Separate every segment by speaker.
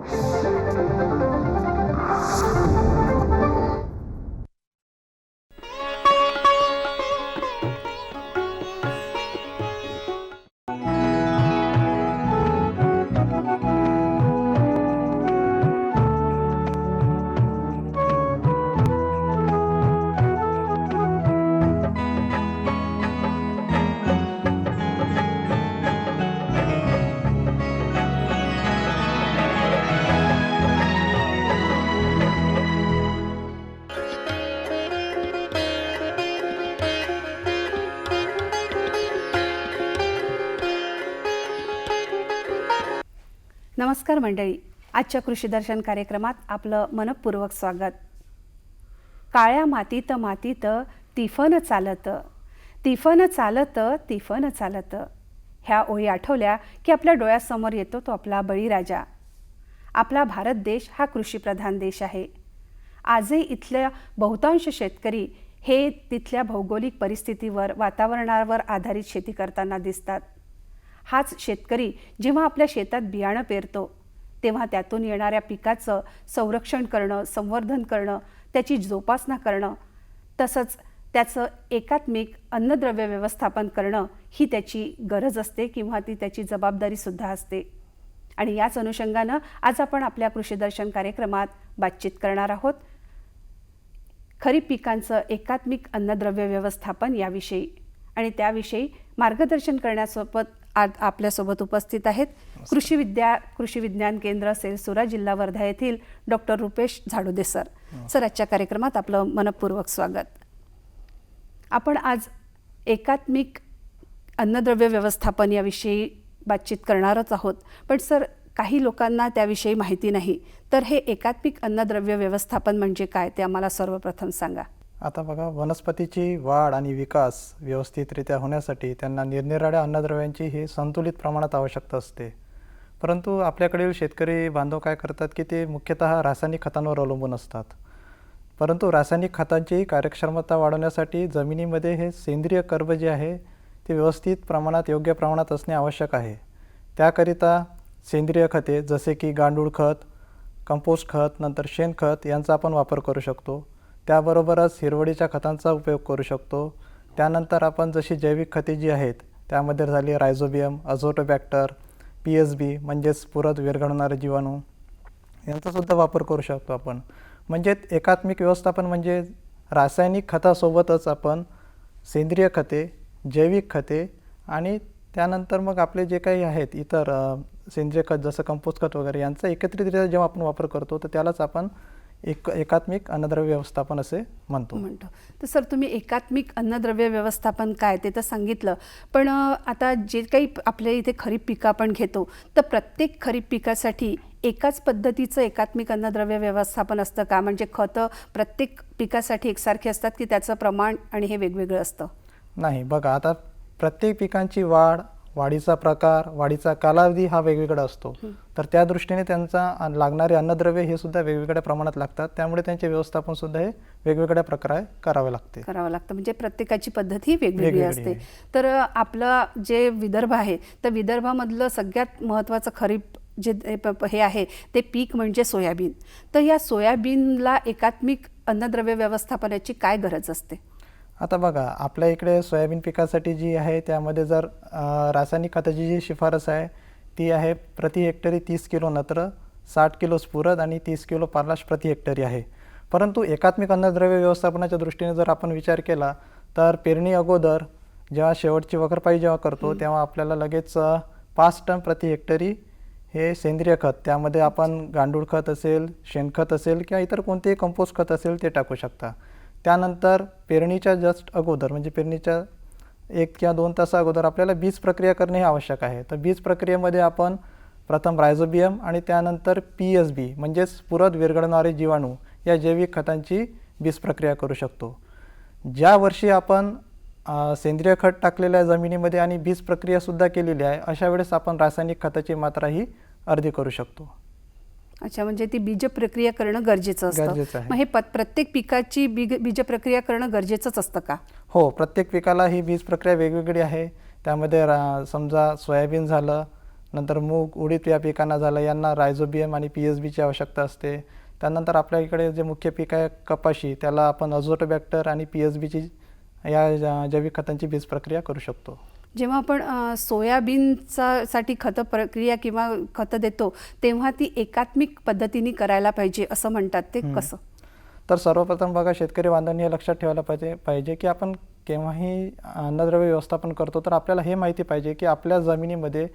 Speaker 1: Thank you. नमस्कार मंडळी. आजच्या कृषी दर्शन कार्यक्रमात आपलं मनपूर्वक स्वागत. काळ्या मातीत मातीत तिफन चालत. तिफन चालत तिफन चालत. ह्या ओळी आठवल्या की आपल्या डोळ्यासमोर येतो तो आपला बळीराजा. आपला भारत देश हा कृषीप्रधान देश आहे. आजही इथल्या बहुतांश शेतकरी हे तिथल्या भौगोलिक परिस्थितीवर वातावरणावर आधारित शेती करताना दिसतात. हाच शेतकरी जेव्हा आपल्या शेतात बियाणं पेरतो तेव्हा त्यातून येणाऱ्या पिकाचं संरक्षण करणं संवर्धन करणं त्याची जोपासना करणं तसंच त्याचं एकात्मिक अन्नद्रव्य व्यवस्थापन करणं ही त्याची गरज असते किंवा ती त्याची जबाबदारीसुद्धा असते. आणि याच अनुषंगानं आज आपण आपल्या कृषीदर्शन कार्यक्रमात बातचीत करणार आहोत. खरीप पिकांचं एकात्मिक अन्नद्रव्य व्यवस्थापन याविषयी आणि त्याविषयी मार्गदर्शन करण्यासोबत आज आपल्यासोबत उपस्थित आहेत. कृषी विद्या कृषी विज्ञान केंद्र सेलसुरा जिल्हा वर्धा येथील doctor Rupesh Zadode sir. Sir आजच्या कार्यक्रमात आपलं मनपूर्वक स्वागत. आपण आज एकात्मिक अन्नद्रव्य व्यवस्थापन याविषयी बातचीत करणारच आहोत. पण सर काही लोकांना त्याविषयी माहिती नाही. तर हे एकात्मिक अन्नद्रव्य व्यवस्थापन म्हणजे काय? ते आम्हाला सर्वप्रथम सांगा.
Speaker 2: आता बघा वनस्पतीची वाढ आणि विकास व्यवस्थितरित्या होण्यासाठी त्यांना निरनिराळ्या अन्नद्रव्यांची ही संतुलित प्रमाणात आवश्यकता असते. परंतु आपल्याकडील शेतकरी बांधव काय करतात की ते मुख्यतः रासायनिक खतांवर अवलंबून असतात. परंतु रासायनिक खतांची कार्यक्षमता वाढवण्यासाठी जमिनीमध्ये हे सेंद्रिय कर्ब जे आहे ते व्यवस्थित प्रमाणात योग्य प्रमाणात असणे आवश्यक आहे. त्याकरिता सेंद्रिय खते जसे की गांडूळ खत कंपोस्ट खत नंतर शेणखत यांचा आपण वापर करू शकतो. त्याबरोबरच हिरवळीच्या खतांचा उपयोग करू शकतो. त्यानंतर आपण जशी जैविक खते जी आहेत त्यामध्ये झाली rhizobium azotobacter P S B म्हणजेच पुरत विरघळणारे जीवाणू यांचासुद्धा वापर करू शकतो आपण. म्हणजे एकात्मिक व्यवस्थापन म्हणजे रासायनिक खतासोबतच आपण सेंद्रिय खते जैविक खते आणि त्यानंतर मग आपले जे काही आहेत इतर सेंद्रिय खत जसं कंपोस्ट खत वगैरे यांचा एकत्रितरित्या जेव्हा आपण वापर करतो तर त्यालाच आपण एक एकात्मिक अन्नद्रव्य व्यवस्थापन असे म्हणतो.
Speaker 1: म्हणतो. तर सर तुम्ही एकात्मिक अन्नद्रव्य व्यवस्थापन काय ते तर सांगितलं. पण आता जे काही आपल्या इथे खरीप पिकं आपण घेतो तर प्रत्येक खरीप पिकासाठी एकाच पद्धतीचं एकात्मिक अन्नद्रव्य व्यवस्थापन असतं का? म्हणजे खतं प्रत्येक पिकासाठी एकसारखे असतात की त्याचं प्रमाण आणि हे वेगवेगळं असतं?
Speaker 2: नाही बघा आता प्रत्येक पिकांची वाढ वाढीचा प्रकार वाढीचा कालावधी हा वेगवेगळा असतो. तर त्या दृष्टीने त्यांचा लागणारे अन्नद्रव्य हे सुद्धा वेगवेगळ्या प्रमाणात लागतात. त्यामुळे त्यांचे व्यवस्थापन सुद्धा हे वेगवेगळ्या प्रकारे करावे लागते.
Speaker 1: करावं लागतं. म्हणजे प्रत्येकाची पद्धत ही वेगवेगळी असते. तर आपलं जे विदर्भ आहे तर विदर्भामधलं सगळ्यात महत्त्वाचं खरीप जे हे आहे ते पीक म्हणजे सोयाबीन. तर या सोयाबीनला एकात्मिक अन्नद्रव्य व्यवस्थापनाची काय गरज असते?
Speaker 2: आता बघा आपल्या इकडे सोयाबीन पिकासाठी जी आहे त्यामध्ये जर रासायनिक खताची जी शिफारस आहे ती आहे प्रति हेक्टरी तीस किलो नत्र साठ किलो स्फुरद आणि तीस किलो पालाश प्रति हेक्टरी आहे. परंतु एकात्मिक अन्नद्रव्य व्यवस्थापनाच्या दृष्टीने जर आपण विचार केला तर पेरणी अगोदर जेव्हा शेवटची वखरपाई जेव्हा करतो तेव्हा आपल्याला लगेच पाच टन प्रति हेक्टरी हे सेंद्रिय खत त्यामध्ये आपण गांडूळ खत असेल शेणखत असेल किंवा इतर कोणतेही कंपोस्ट खत असेल ते टाकू शकता. त्यानंतर पेरणीच्या जस्ट अगोदर म्हणजे पेरणीच्या एक किंवा दोन तासा अगोदर आपल्याला बीज प्रक्रिया करणे हे आवश्यक आहे. तर बीज प्रक्रियेमध्ये आपण प्रथम रायझोबियम आणि त्यानंतर पी एस बी म्हणजेच पुरत विरघळणारे जीवाणू या जैविक खतांची बीज प्रक्रिया करू शकतो. ज्या वर्षी आपण सेंद्रिय खत टाकलेल्या जमिनीमध्ये आणि बीज प्रक्रियासुद्धा केलेली आहे अशा वेळेस आपण रासायनिक खताची मात्रा ही अर्धी करू शकतो.
Speaker 1: अच्छा म्हणजे ती बीज प्रक्रिया करणं गरजेचं असतं.
Speaker 2: गरजेचं आहे.
Speaker 1: मग हे प्रत्येक पिकाची बीज बीज प्रक्रिया करणं गरजेचंच असतं का?
Speaker 2: हो प्रत्येक पिकाला ही बीज प्रक्रिया वेगवेगळी आहे. त्यामध्ये रा समजा सोयाबीन झालं नंतर मूग उडीद या पिकांना झालं यांना रायझोबियम आणि पी एस बीची आवश्यकता असते. त्यानंतर आपल्या इकडे जे मुख्य पीक आहे कपाशी त्याला आपण अझोटोबॅक्टर आणि पी एस बीची या ज- जैविक खतांची बीज प्रक्रिया करू शकतो.
Speaker 1: जेव्हा आपण सोयाबीनचा साठी खत प्रक्रिया किंवा खतं देतो तेव्हा ती एकात्मिक पद्धतीने करायला पाहिजे असं म्हणतात. ते कसं?
Speaker 2: तर सर्वप्रथम बघा शेतकरी बांधवांनी हे लक्षात ठेवायला पाहिजे पाहिजे की आपण केव्हाही अन्नद्रव्य व्यवस्थापन करतो तर आपल्याला हे माहिती पाहिजे की आपल्या जमिनीमध्ये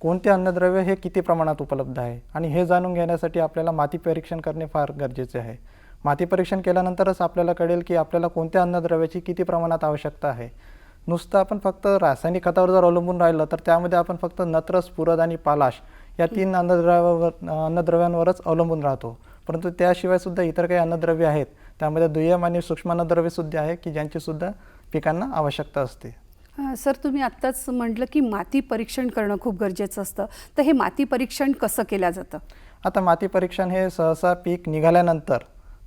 Speaker 2: कोणते अन्नद्रव्य हे किती प्रमाणात उपलब्ध आहे? आणि हे जाणून घेण्यासाठी आपल्याला माती परीक्षण करणे फार गरजेचे आहे. माती परीक्षण केल्यानंतरच आपल्याला कळेल की आपल्याला कोणत्या अन्नद्रव्याची किती प्रमाणात आवश्यकता आहे. नुसतं आपण फक्त रासायनिक खतावर जर अवलंबून राहिलं तर त्यामध्ये आपण फक्त नत्र स्फुरद आणि पालाश या तीन अन्नद्रव्यावर अन्नद्रव्यांवरच अवलंबून राहतो. परंतु त्याशिवाय सुद्धा इतर काही अन्नद्रव्य आहेत. त्यामध्ये दुय्यम आणि सूक्ष्म अन्नद्रव्य सुद्धा आहे की ज्यांची सुद्धा पिकांना आवश्यकता असते.
Speaker 1: सर तुम्ही आत्ताच म्हटलं की माती परीक्षण करणं खूप गरजेचं असतं. तर हे माती परीक्षण कसं केलं जातं?
Speaker 2: आता माती परीक्षण हे सहसा पीक निघाल्यानंतर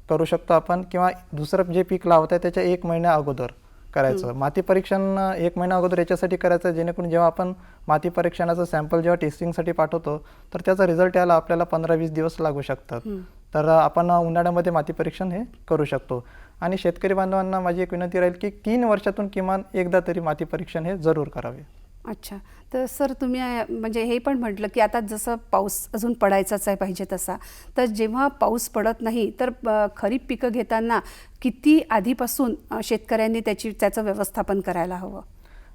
Speaker 2: करू शकतो आपण किंवा दुसरं जे पीक लावत आहे त्याच्या एक महिन्या अगोदर. करायचं. माती परीक्षण एक महिना अगोदर याच्यासाठी करायचं जेणेकरून जेव्हा आपण माती परीक्षणाचं सॅम्पल जेव्हा टेस्टिंगसाठी पाठवतो तर त्याचा रिझल्ट यायला आपल्याला पंधरा वीस दिवस लागू शकतात. तर आपण उन्हाळ्यामध्ये माती परीक्षण हे करू शकतो. आणि शेतकरी बांधवांना माझी एक विनंती राहील की तीन वर्षातून किमान एकदा तरी माती परीक्षण हे जरूर करावे.
Speaker 1: अच्छा. तर सर तुम्ही म्हणजे हे पण म्हटलं की आता जसं पाऊस अजून पडायचाच आहे पाहिजे तसा. तर जेव्हा पाऊस पडत नाही तर खरीप पिकं घेताना किती आधीपासून शेतकऱ्यांनी त्याची त्याचं व्यवस्थापन करायला हवं?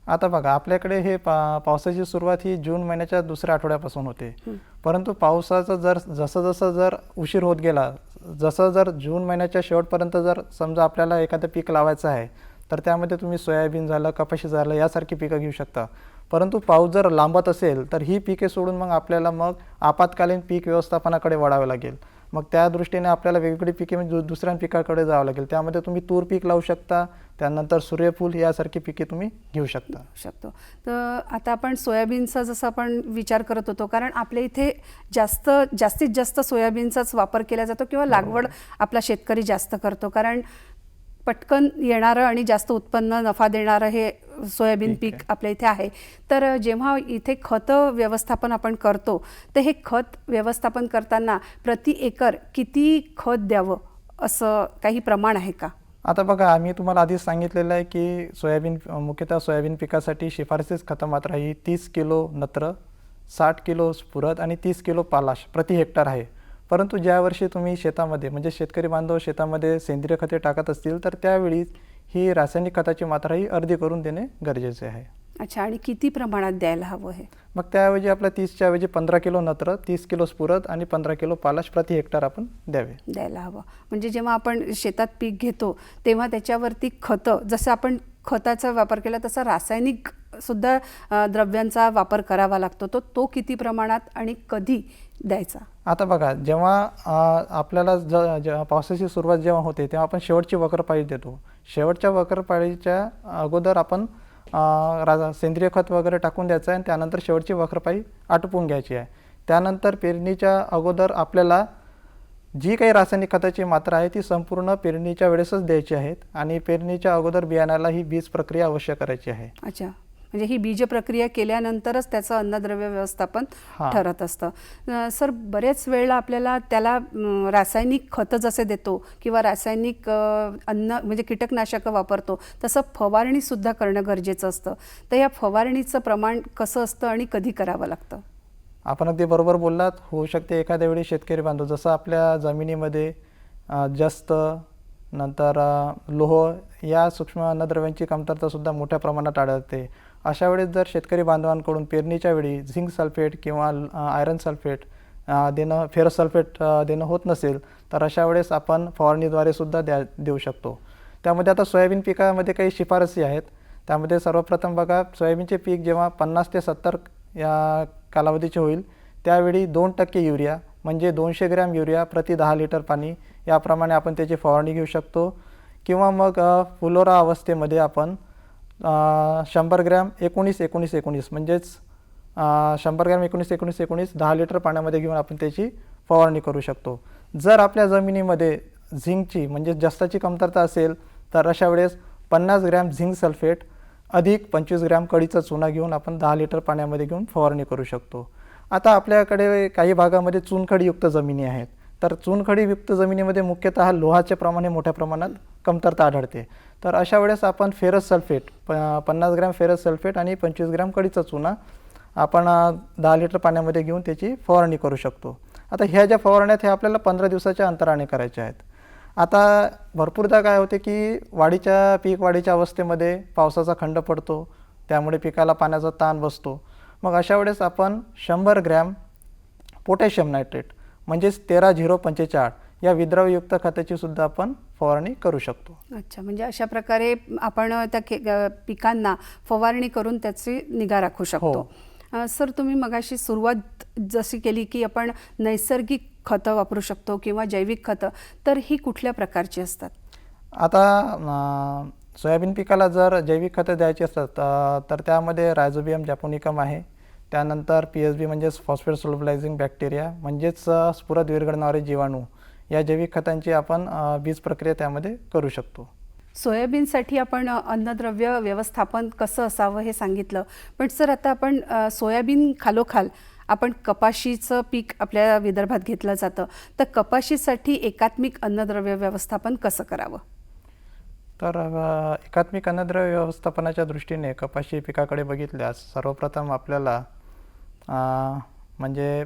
Speaker 2: आता बघा आपल्याकडे हे पा पावसाची सुरुवात ही जून महिन्याच्या दुसऱ्या आठवड्यापासून होते. परंतु पावसाचं जर जसं जसं जर उशीर होत गेला जसं जर जून महिन्याच्या शेवटपर्यंत जर समजा आपल्याला एखादं पीक लावायचं आहे तर त्यामध्ये तुम्ही सोयाबीन झालं कपाशी झालं यासारखी पिकं घेऊ शकता. परंतु पाऊस जर लांबत असेल तर ही पिके सोडून मग आपल्याला मग आपत्कालीन पीक व्यवस्थापनाकडे वळावे लागेल. मग त्या दृष्टीने आपल्याला वेगवेगळी पिके म्हणजे दुसऱ्या पिकाकडे जावं लागेल. त्यामध्ये तुम्ही तूर पीक लावू शकता त्यानंतर सूर्यफूल यासारखी पिके तुम्ही घेऊ शकता.
Speaker 1: शकतो. तर आता आपण सोयाबीनचा जसं आपण विचार करत होतो कारण आपल्या इथे जास्त जास्तीत जास्त सोयाबीनचाच वापर केला जातो किंवा लागवड आपला शेतकरी जास्त करतो. कारण पटकन येणारं आणि जास्त उत्पन्न नफा देणारं हे सोयाबीन
Speaker 2: पीक
Speaker 1: आपल्या इथे आहे. तर जेव्हा इथे खतं व्यवस्थापन आपण करतो तर हे खत व्यवस्थापन करताना प्रति एकर किती खत द्यावं? असं काही प्रमाण आहे का?
Speaker 2: आता बघा आम्ही तुम्हाला आधीच सांगितलेलं आहे की सोयाबीन मुख्यतः सोयाबीन पिकासाठी शिफारसीच खतं मात्रा ही तीस किलो नत्र साठ किलो स्फुरद आणि तीस किलो पालाश प्रति हेक्टर आहे. परंतु ज्या वर्षी तुम्ही शेतामध्ये म्हणजे शेतकरी बांधव शेतामध्ये सेंद्रिय खते टाकत असतील तर त्यावेळी ही रासायनिक खताची मात्रा ही अर्धी करून देणे गरजेचे आहे.
Speaker 1: अच्छा आणि किती प्रमाणात द्यायला हवं हे?
Speaker 2: मग त्याऐवजी आपल्या तीसच्या ऐवजी पंधरा किलो नत्र तीस किलो स्फुरद आणि पंधरा किलो पालाश प्रति हेक्टर आपण द्यावे.
Speaker 1: द्यायला हवं. म्हणजे जेव्हा आपण शेतात पीक घेतो तेव्हा त्याच्यावरती खतं जसं आपण खताचा वापर केला तसा रासायनिक सुद्धा द्रव्यांचा वापर करावा लागतो. तो तो किती प्रमाणात आणि कधी द्यायचा?
Speaker 2: आता बघा जेव्हा आपल्याला ज जेव्हा पावसाची सुरुवात जेव्हा होते तेव्हा आपण शेवटची वक्रपाळी देतो. शेवटच्या वक्रपाळीच्या अगोदर आपण अ, रा सेंद्रिय खत वगैरे टाकून द्यायचं आहे आणि त्यानंतर शेवटची वक्रपाळी आटोपून घ्यायची आहे. त्यानंतर पेरणीच्या अगोदर आपल्याला जी काही रासायनिक खताची मात्रा आहे ती संपूर्ण पेरणीच्या वेळेसच द्यायची आहेत आणि पेरणीच्या अगोदर बियाण्याला ही बीज प्रक्रिया अवश्य करायची आहे.
Speaker 1: अच्छा. म्हणजे ही बीज प्रक्रिया केल्यानंतरच त्याचं अन्नद्रव्य व्यवस्थापन. ठरत असतं. सर बऱ्याच वेळेला आपल्याला त्याला रासायनिक खतं जसे देतो किंवा रासायनिक अन्न म्हणजे कीटकनाशकं वापरतो तसं फवारणीसुद्धा करणं गरजेचं असतं. तर या फवारणीचं प्रमाण कसं असतं आणि कधी करावं लागतं?
Speaker 2: आपण अगदी बरोबर बोललात. होऊ शकते एखाद्या वेळी शेतकरी बांधव जसं आपल्या जमिनीमध्ये जस्त नंतर लोह या सूक्ष्म अन्नद्रव्यांची कमतरतासुद्धा मोठ्या प्रमाणात आढळते. अशा वेळेस जर शेतकरी बांधवांकडून पेरणीच्या वेळी झिंक सल्फेट किंवा आयरन सल्फेट देणं फेरस सल्फेट देणं होत नसेल तर अशा वेळेस आपण फवारणीद्वारे सुद्धा द्या देऊ शकतो. त्यामध्ये आता सोयाबीन पिकामध्ये काही शिफारसी आहेत. त्यामध्ये सर्वप्रथम बघा सोयाबीनचे पीक जेव्हा पन्नास ते सत्तर या कालावधीचे होईल त्यावेळी दोन टक्के युरिया म्हणजे दोनशे ग्रॅम युरिया प्रति दहा लिटर पाणी याप्रमाणे आपण त्याची फवारणी घेऊ शकतो. किंवा मग फुलोरा अवस्थेमध्ये आपण शंभर ग्रॅम एकोणीस एकोणीस एकोणीस म्हणजेच शंभर ग्रॅम एकोणीस एकोणीस एकोणीस दहा लिटर पाण्यामध्ये घेऊन आपण त्याची फवारणी करू शकतो. जर आपल्या जमिनीमध्ये झिंकची म्हणजे जास्ताची कमतरता असेल तर अशा वेळेस पन्नास ग्रॅम झिंक सल्फेट अधिक पंचवीस ग्रॅम कळीचा चुना घेऊन आपण दहा लिटर पाण्यामध्ये घेऊन फवारणी करू शकतो. आता आपल्याकडे काही भागामध्ये चुनखडीयुक्त जमिनी आहेत. तर चुनखडीयुक्त जमिनीमध्ये मुख्यतः लोहाच्या प्रमाणे मोठ्या प्रमाणात कमतरता आढळते. तर अशा वेळेस आपण फेरस सल्फेट प पन्नास ग्रॅम फेरस सल्फेट आणि पंचवीस ग्रॅम कडीचा चुना आपण दहा लिटर पाण्यामध्ये घेऊन त्याची फवारणी करू शकतो. आता ह्या ज्या फवारण्यात हे आपल्याला पंधरा दिवसाच्या अंतराने करायच्या आहेत. आता भरपूरदा काय होते की वाढीच्या पीक वाढीच्या अवस्थेमध्ये पावसाचा खंड पडतो त्यामुळे पिकाला पाण्याचा ताण बसतो. मग अशा वेळेस आपण शंभर ग्रॅम पोटॅशियम नायट्रेट म्हणजेच तेरा झिरो पंचेचाळ या विद्रवयुक्त खताची सुद्धा आपण फवारणी करू शकतो.
Speaker 1: अच्छा म्हणजे अशा प्रकारे आपण त्या अ, पिकांना फवारणी करून त्याची निगा राखू शकतो.
Speaker 2: हो.
Speaker 1: अ, सर तुम्ही मगाशी सुरुवात जशी केली की आपण नैसर्गिक खतं वापरू शकतो किंवा जैविक खतं तर ही कुठल्या प्रकारची असतात?
Speaker 2: आता सोयाबीन पिकाला जर जैविक खतं द्यायची असतात तर त्यामध्ये रायझोबियम जॅपोनिकम आहे त्यानंतर पी एस बी म्हणजेच फॉस्फेट सोल्युबलायझिंग बॅक्टेरिया म्हणजेच अं, स्फुरद विरघळणारे जीवाणू या जैविक खतांची आपण बीज प्रक्रिया त्यामध्ये करू शकतो.
Speaker 1: सोयाबीनसाठी आपण अन्नद्रव्य व्यवस्थापन कसं असावं हे सांगितलं. पण सर आता आपण सोयाबीन खालोखाल आपण कपाशीचं पीक आपल्या विदर्भात घेतलं जातं. तर कपाशीसाठी एकात्मिक अन्नद्रव्य व्यवस्थापन कसं करावं?
Speaker 2: तर एकात्मिक अन्नद्रव्य व्यवस्थापनाच्या दृष्टीने कपाशी पिकाकडे बघितल्यास सर्वप्रथम आपल्याला म्हणजे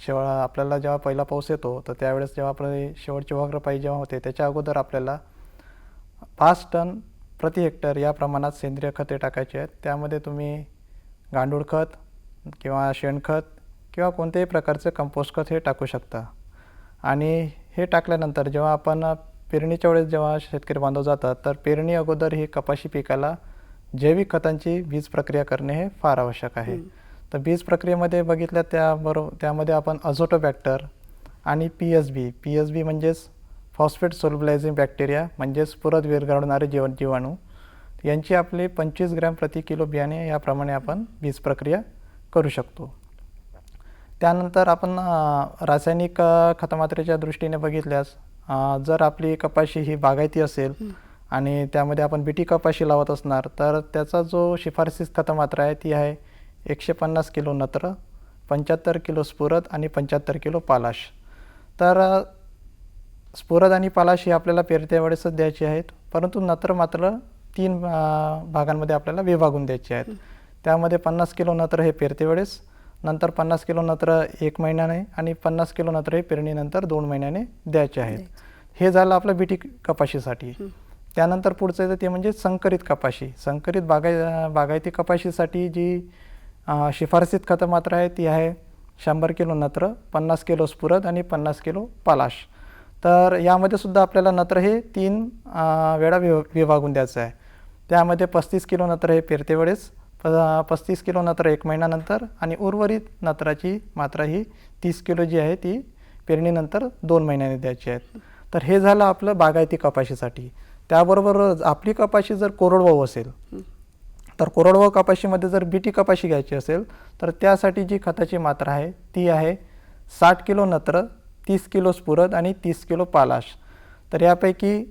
Speaker 2: शेवळ आपल्याला जेव्हा पहिला पाऊस येतो तर त्यावेळेस जेव्हा आपली शेवटची वग्रपाई जेव्हा होते त्याच्या अगोदर आपल्याला पाच टन प्रति हेक्टर या प्रमाणात सेंद्रिय खते टाकायची आहेत. त्यामध्ये तुम्ही गांडूळ खत किंवा शेणखत किंवा कोणत्याही प्रकारचं कंपोस्ट खत हे टाकू शकता. आणि हे टाकल्यानंतर जेव्हा आपण पेरणीच्या वेळेस जेव्हा शेतकरी बांधव जातात तर पेरणी अगोदर ही कपाशी पिकाला जैविक खतांची वीज प्रक्रिया करणे हे फार आवश्यक आहे. तर बीज प्रक्रियेमध्ये बघितल्या त्याबरोबर त्यामध्ये आपण अझोटोबॅक्टर आणि P S B P S B म्हणजेच फॉस्फेट सोल्युबलायझिंग बॅक्टेरिया म्हणजेच पुरत विरघळणारे जीव जीवाणू. यांची आपली पंचवीस ग्रॅम प्रति किलो बियाणे याप्रमाणे आपण बीज प्रक्रिया करू शकतो. त्यानंतर आपण रासायनिक खतमात्रेच्या दृष्टीने बघितल्यास जर आपली कपाशी ही बागायती असेल आणि त्यामध्ये आपण बीटी कपाशी लावत असणार तर त्याचा जो शिफारसीस खतमात्रा आहे ती आहे एकशे पन्नास किलो नत्र पंच्याहत्तर किलो स्फुरद आणि पंच्याहत्तर किलो पालाश. तर स्फुरद आणि पालाश ही आपल्याला पेरत्या वेळेसच द्यायची आहेत. परंतु नत्र मात्र तीन भागांमध्ये आपल्याला विभागून द्यायचे आहेत. त्यामध्ये पन्नास किलो नत्र हे पेरते वेळेस नंतर पन्नास किलो नत्र एक महिन्याने आणि पन्नास किलो नत्र हे पेरणीनंतर दोन महिन्याने द्यायचे आहेत. हे झालं आपलं बीटी कपाशीसाठी. त्यानंतर पुढचं येतं ते म्हणजे संकरित कपाशी. संकरित बागाय बागायती कपाशीसाठी जी शिफारसीत खतं मात्र आहे ती आहे शंभर किलो नत्र पन्नास किलो स्फुरद आणि पन्नास किलो पलाश. तर यामध्ये सुद्धा आपल्याला नत्र हे तीन वेळा विभ विभागून द्यायचं आहे. त्यामध्ये पस्तीस किलो नत्र हे पेरतेवेळेस प पस्तीस किलो नत्र एक महिन्यानंतर आणि उर्वरित नत्राची मात्रा ही तीस किलो जी आहे ती पेरणीनंतर दोन महिन्याने द्यायची आहेत तर हे झालं आपलं बागायती कपाशीसाठी. त्याबरोबर आपली कपाशी जर कोरडवाहू असेल तर कोरडवाहू कपाशीमध्ये जर बीटी कपाशी घ्यायची असेल तर त्यासाठी जी खताची मात्रा आहे ती आहे साठ किलो नत्र तीस किलो स्फुरद आणि तीस किलो पालाश. तर यापैकी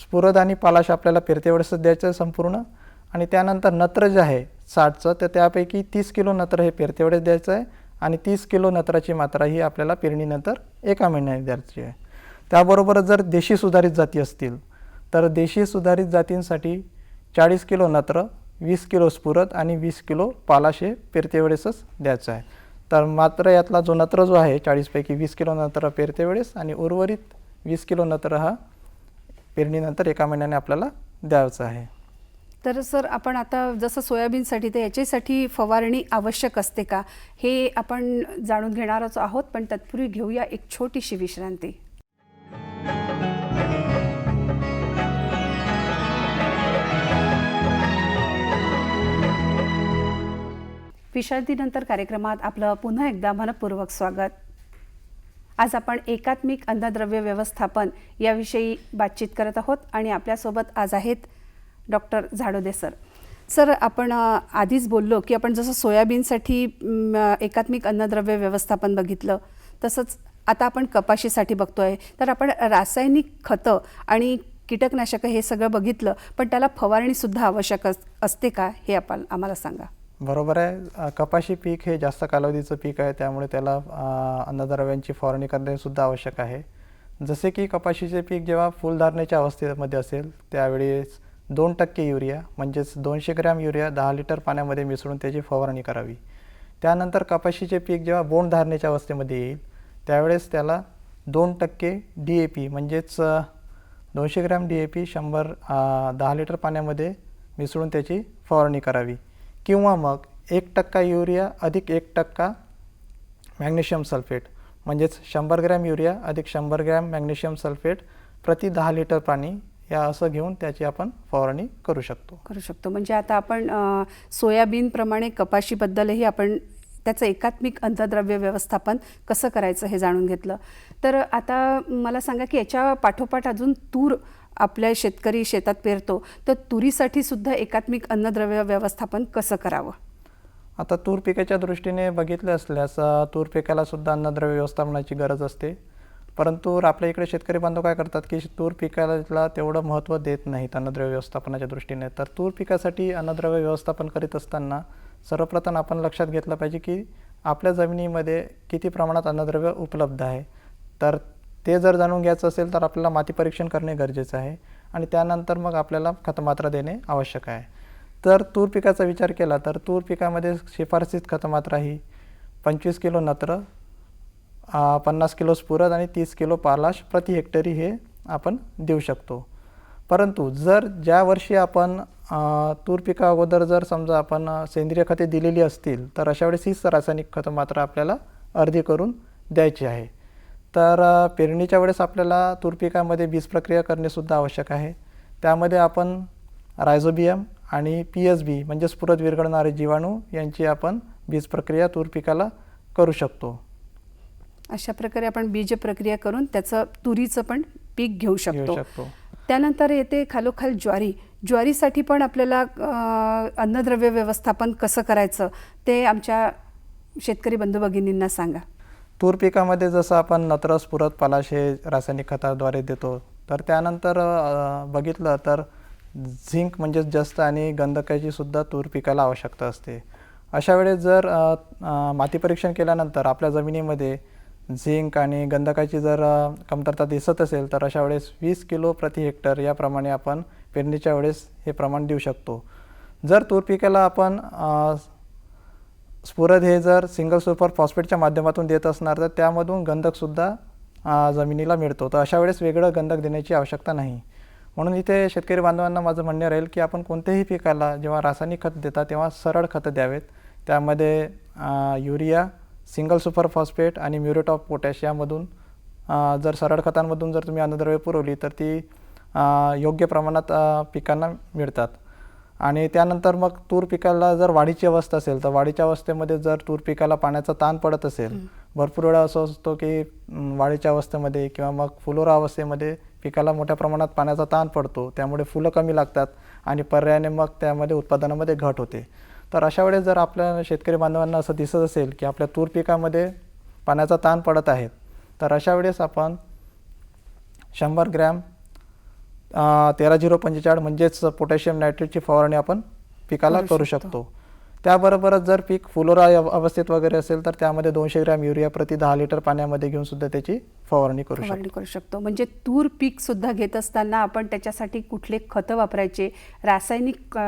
Speaker 2: स्फुरद आणि पालाश आपल्याला पेरते वेळेसच द्यायचं आहे संपूर्ण. आणि त्यानंतर नत्र जे आहे साठचं तर त्यापैकी तीस किलो नत्र हे पेरते वेळेस द्यायचं आहे आणि तीस किलो नत्राची मात्रा ही आपल्याला पेरणीनंतर एका महिन्याने द्यायची आहे. त्याबरोबर जर देशी सुधारित जाती असतील तर देशी सुधारित जातींसाठी चाळीस किलो नत्र वीस किलो स्फुरद आणि वीस किलो पालाशे पेरतेवेळेसच द्यायचं आहे. तर मात्र यातला जो नत्र जो आहे चाळीसपैकी वीस किलो नत्र पेरतेवेळेस आणि उर्वरित वीस किलो नत्र हा पेरणीनंतर एका महिन्याने आपल्याला द्यायचा आहे.
Speaker 1: तर सर आपण आता जसं सोयाबीनसाठी तर याच्यासाठी फवारणी आवश्यक असते का? हे आपण जाणून घेणारच आहोत पण तत्पूर्वी घेऊया एक छोटीशी विश्रांती. विश्रांतीनंतर कार्यक्रमात आपलं पुन्हा एकदा मनपूर्वक स्वागत. आज आपण एकात्मिक अन्नद्रव्य व्यवस्थापन याविषयी बातचीत करत आहोत आणि आपल्यासोबत आज आहेत डॉक्टर झाडोदे सर. सर आपण आधीच बोललो की आपण जसं सोयाबीनसाठी एकात्मिक अन्नद्रव्य व्यवस्थापन बघितलं तसंच आता आपण कपाशीसाठी बघतो आहे तर आपण रासायनिक खतं आणि कीटकनाशकं हे सगळं बघितलं पण त्याला फवारणीसुद्धा आवश्यक अस असते का? हे आपण आम्हाला सांगा.
Speaker 2: बरोबर आहे. कपाशी पीक हे जास्त कालावधीचं पीक आहे त्यामुळे त्याला अन्नद्रव्यांची फवारणी करणेसुद्धा आवश्यक आहे. जसे की कपाशीचे पीक जेव्हा फुलधारणेच्या अवस्थेमध्ये असेल त्यावेळेस दोन टक्के युरिया म्हणजेच दोनशे ग्रॅम युरिया दहा लिटर पाण्यामध्ये मिसळून त्याची फवारणी करावी. त्यानंतर कपाशीचे पीक जेव्हा बोंड धारणेच्या अवस्थेमध्ये येईल त्यावेळेस त्याला दोन टक्के डी ए पी म्हणजेच दोनशे ग्रॅम डी ए पी शंभर दहा लिटर पाण्यामध्ये मिसळून त्याची फवारणी करावी. किंवा मग एक टक्का युरिया अधिक एक टक्का मॅग्नेशियम सल्फेट. म्हणजेच शंभर ग्रॅम युरिया अधिक शंभर ग्रॅम मॅग्नेशियम सल्फेट प्रति दहा लिटर पाणी या असं घेऊन त्याची आपण फवारणी करू शकतो.
Speaker 1: करू शकतो. म्हणजे आता आपण सोयाबीनप्रमाणे कपाशीबद्दलही आपण त्याचं एकात्मिक अन्नद्रव्य व्यवस्थापन कसं करायचं हे जाणून घेतलं. तर आता मला सांगा की याच्या पाठोपाठ अजून तूर आपल्या शेतकरी शेतात पेरतो तर तुरीसाठी सुद्धा एकात्मिक अन्नद्रव्य व्यवस्थापन कसं करावं?
Speaker 2: आता तूर पिकाच्या दृष्टीने बघितलं असल्यास तूर पिकाला सुद्धा अन्नद्रव्य व्यवस्थापनाची गरज असते. परंतु आपल्या इकडे शेतकरी बांधव काय करतात की तूर पिकाला तेवढं महत्त्व देत नाहीत अन्नद्रव्य व्यवस्थापनाच्या दृष्टीने. तर तूर पिकासाठी अन्नद्रव्य व्यवस्थापन करीत असताना सर्वप्रथम आपण लक्षात घेतलं पाहिजे की आपल्या जमिनीमध्ये किती प्रमाणात अन्नद्रव्य उपलब्ध आहे. तर ते जर जाणून घ्यायचं असेल तर आपल्याला माती परीक्षण करणे गरजेचं आहे आणि त्यानंतर मग आपल्याला खतमात्रा देणे आवश्यक आहे. तर तूर पिकाचा विचार केला तर तूर पिकामध्ये शिफारसीत खतमात्रा ही पंचवीस किलो नत्र पन्नास किलो स्फुरद आणि तीस किलो पालाश प्रति हेक्टरी हे आपण देऊ शकतो. परंतु जर ज्या वर्षी आपण तूर पिका अगोदर जर समजा आपण सेंद्रिय खते दिलेली असतील तर अशा वेळेस हीच रासायनिक खतमात्रा आपल्याला अर्धी करून द्यायची आहे. तर पेरणीच्या वेळेस आपल्याला तूर पिकामध्ये बीज प्रक्रिया करणेसुद्धा आवश्यक आहे. त्यामध्ये आपण रायझोबियम आणि पी एस बी म्हणजे स्फुरद विरघळणारे जीवाणू यांची आपण बीज प्रक्रिया तूर पिकाला करू शकतो.
Speaker 1: अशा प्रकारे आपण बीज प्रक्रिया करून त्याचं तुरीचं पण पीक घेऊ शकतो. त्यानंतर येते खालोखाल ज्वारी. ज्वारीसाठी पण आपल्याला अन्नद्रव्य व्यवस्थापन कसं करायचं ते आमच्या शेतकरी बंधू भगिनींना सांगा.
Speaker 2: तूर पिकामध्ये जसं आपण नत्रस पुरत पलाश हे रासायनिक खताद्वारे देतो तर त्यानंतर बघितलं तर झिंक म्हणजेच जस्त आणि गंधकाची सुद्धा तूर पिकाला आवश्यकता असते. अशा वेळेस जर माती परीक्षण केल्यानंतर आपल्या जमिनीमध्ये झिंक आणि गंधकाची जर कमतरता दिसत असेल तर अशा वेळेस वीस किलो प्रति हेक्टर याप्रमाणे आपण पेरणीच्या वेळेस हे प्रमाण देऊ शकतो. जर तूर पिकाला आपण स्फुरद हे जर सिंगल सुपर फॉस्फेटच्या माध्यमातून देत असणार तर त्यामधून गंधकसुद्धा जमिनीला मिळतो. तर अशा वेळेस वेगळं गंधक देण्याची आवश्यकता नाही. म्हणून इथे शेतकरी बांधवांना माझं म्हणणं राहील की आपण कोणत्याही पिकाला जेव्हा रासायनिक खत देता तेव्हा सरळ खतं द्यावेत. त्यामध्ये युरिया सिंगल सुपर फॉस्फेट आणि म्युरेट ऑफ पोटॅश यामधून जर सरळ खतांमधून जर तुम्ही अन्नद्रव्य पुरवली तर ती योग्य प्रमाणात पिकांना मिळतात. आणि त्यानंतर मग तूर पिकाला जर वाढीची अवस्था असेल तर वाढीच्या अवस्थेमध्ये जर तूर पिकाला पाण्याचा ताण पडत असेल भरपूर वेळा असं असतो की वाढीच्या अवस्थेमध्ये किंवा मग फुलोरा अवस्थेमध्ये पिकाला मोठ्या प्रमाणात पाण्याचा ताण पडतो त्यामुळे फुलं कमी लागतात आणि पर्यायाने मग त्यामध्ये उत्पादनामध्ये घट होते. तर अशा वेळेस जर आपल्या शेतकरी बांधवांना असं दिसत असेल की आपल्या तूर पिकामध्ये पाण्याचा ताण पडत आहे तर अशा वेळेस आपण शंभर ग्रॅम तेरा झिरो पंचेचाळीस म्हणजेच पोटॅशियम नायट्रेटची फवारणी आपण पिकाला
Speaker 1: करू शकतो.
Speaker 2: त्याबरोबरच जर पीक फुलोरा अव- अवस्थेत वगैरे असेल तर त्यामध्ये दोनशे ग्रॅम युरिया प्रति दहा लिटर पाण्यामध्ये घेऊन सुद्धा त्याची फवारणी करू शकतो.
Speaker 1: फवारणी करू शकतो. म्हणजे तूर पीक सुद्धा घेत असताना आपण त्याच्यासाठी कुठले खतं वापरायचे रासायनिक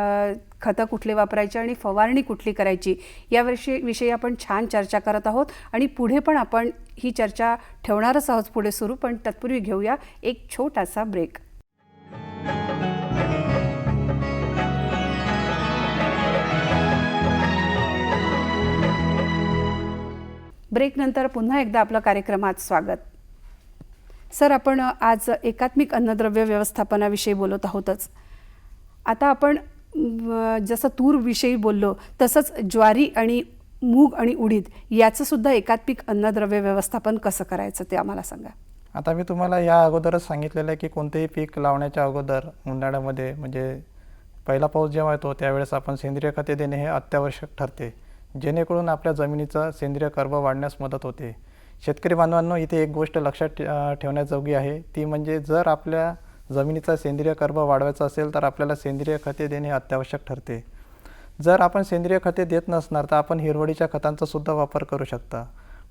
Speaker 1: खतं कुठले वापरायचे आणि फवारणी कुठली करायची याविषयी विषयी आपण छान चर्चा करत आहोत. आणि पुढे पण आपण ही चर्चा ठेवणारच आहोत पुढे सुरू पण तत्पूर्वी घेऊया एक छोटासा ब्रेक. ब्रेकनंतर पुन्हा एकदा आपलं कार्यक्रमात स्वागत. सर आपण आज एकात्मिक अन्नद्रव्य व्यवस्थापनाविषयी बोलत आहोतच. आता आपण जसं तूरविषयी बोललो तसंच ज्वारी आणि मूग आणि उडीद याचंसुद्धा एकात्मिक अन्नद्रव्य व्यवस्थापन कसं करायचं ते आम्हाला सांगा.
Speaker 2: आता मी तुम्हाला या अगोदरच सांगितलेलं आहे की कोणतेही पीक लावण्याच्या अगोदर उन्हाळ्यामध्ये म्हणजे पहिला पाऊस जेव्हा येतो त्यावेळेस आपण सेंद्रिय खते देणे हे अत्यावश्यक ठरते. जेणेकरून आपल्या जमिनीचा सेंद्रिय कर्ब वाढण्यास मदत होते. शेतकरी बांधवांनो इथे एक गोष्ट लक्षात ठे- ठेवण्याजोगी आहे. ती म्हणजे जर आपल्या जमिनीचा सेंद्रिय कर्ब वाढवायचा असेल तर आपल्याला सेंद्रिय खते देणे हे अत्यावश्यक ठरते. जर आपण सेंद्रिय खते देत नसणार तर आपण हिरवळीच्या खतांचा सुद्धा वापर करू शकता.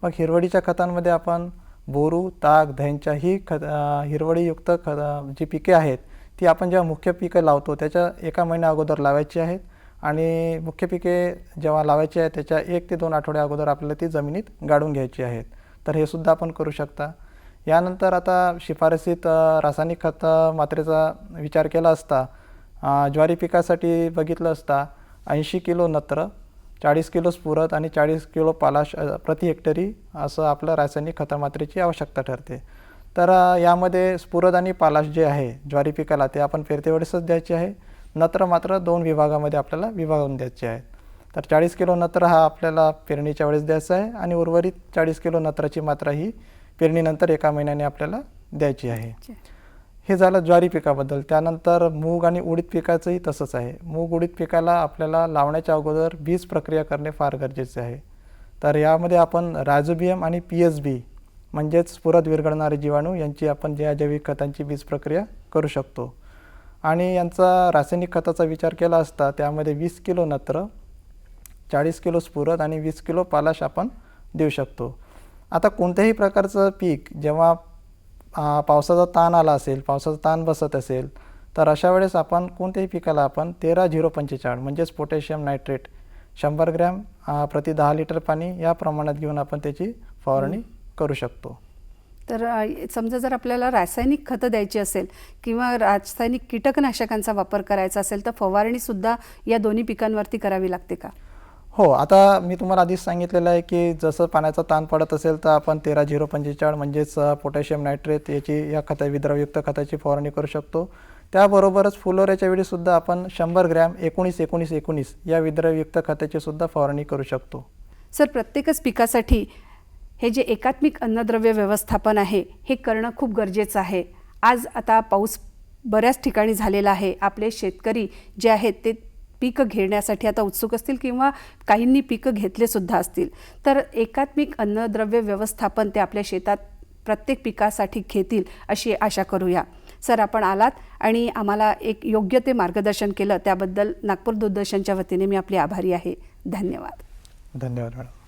Speaker 2: मग हिरवळीच्या खतांमध्ये आपण बोरू ताग धैंच्या ही खत हिरवळीयुक्त ख जी पिके आहेत ती आपण जेव्हा मुख्य पिकं लावतो त्याच्या एका महिन्या अगोदर लावायची आहेत आणि मुख्य पिके जेव्हा लावायची आहेत त्याच्या एक ते दोन आठवड्या अगोदर आपल्याला ती जमिनीत गाडून घ्यायची आहेत. तर हे सुद्धा आपण करू शकता. यानंतर आता शिफारसीत रासायनिक खत मात्रेचा विचार केला असता ज्वारी पिकासाठी बघितलं असता ऐंशी किलो नत्र चाळीस किलो स्फुरद आणि चाळीस किलो पालाश प्रति हेक्टरी असं आपलं रासायनिक खतमात्रेची आवश्यकता ठरते. तर यामध्ये स्फुरद आणि पालाश जे आहे ज्वारी पिकाला ते आपण पेरतेवेळेसच द्यायचे आहे. नत्र मात्र दोन विभागामध्ये आपल्याला विभागून द्यायचे आहे. तर चाळीस किलो नत्र हा आपल्याला पेरणीच्या वेळेस द्यायचा आहे आणि उर्वरित चाळीस किलो नत्राची मात्रा ही पेरणीनंतर एका महिन्याने आपल्याला द्यायची आहे. हे झालं ज्वारी पिकाबद्दल. त्यानंतर मूग आणि उडीद पिकाचंही तसंच आहे. मूग उडीद पिकाला आपल्याला लावण्याच्या अगोदर बीज प्रक्रिया करणे फार गरजेचे आहे. तर यामध्ये आपण राजोबियम आणि पी एस बी म्हणजेच पुरत विरघळणारे जीवाणू यांची आपण ज्या जैविक खतांची बीज प्रक्रिया करू शकतो. आणि यांचा रासायनिक खताचा विचार केला असता त्यामध्ये वीस किलो नत्र चाळीस किलो स्फुरद आणि वीस किलो पालाश आपण देऊ शकतो. आता कोणत्याही प्रकारचं पीक जेव्हा पावसाचा ताण आला असेल पावसाचा ताण बसत असेल तर अशा वेळेस आपण कोणत्याही पिकाला आपण तेरा झिरो पंचेचाळीस म्हणजेच पोटॅशियम नायट्रेट शंभर ग्रॅम प्रति दहा लिटर पाणी या प्रमाणात घेऊन आपण त्याची फवारणी करू शकतो.
Speaker 1: तर समजा जर आपल्याला रासायनिक खतं द्यायची असेल किंवा रासायनिक कीटकनाशकांचा वापर करायचा असेल तर फवारणीसुद्धा या दोन्ही पिकांवरती करावी लागते का?
Speaker 2: हो आता मी तुम्हाला आधीच सांगितलेलं आहे की जसं पाण्याचा ताण पडत असेल तर आपण तेरा झिरो पंचेचाळीस म्हणजेच पोटॅशियम नायट्रेट याची या खता विद्रवयुक्त खताची फवारणी करू शकतो. त्याबरोबरच फुलोऱ्याच्या वेळीसुद्धा आपण शंभर ग्रॅम एकोणीस एकोणीस एकोणीस या विद्रवयुक्त खताची सुद्धा फवारणी करू शकतो.
Speaker 1: सर प्रत्येकच पिकासाठी हे जे एकात्मिक अन्नद्रव्य व्यवस्थापन आहे हे करणं खूप गरजेचं आहे. आज आता पाऊस बऱ्याच ठिकाणी झालेला आहे. आपले शेतकरी जे आहेत ते पीक घेण्यासाठी आता उत्सुक असतील किंवा काहींनी पिकं घेतले सुद्धा असतील. तर एकात्मिक अन्नद्रव्य व्यवस्थापन ते आपल्या शेतात प्रत्येक पिकासाठी घेतील अशी आशा करूया. सर आपण आलात आणि आम्हाला एक योग्य ते मार्गदर्शन केलं. त्याबद्दल नागपूर दूरदर्शनच्या वतीने मी आपली आभारी आहे. धन्यवाद.
Speaker 2: धन्यवाद मॅडम.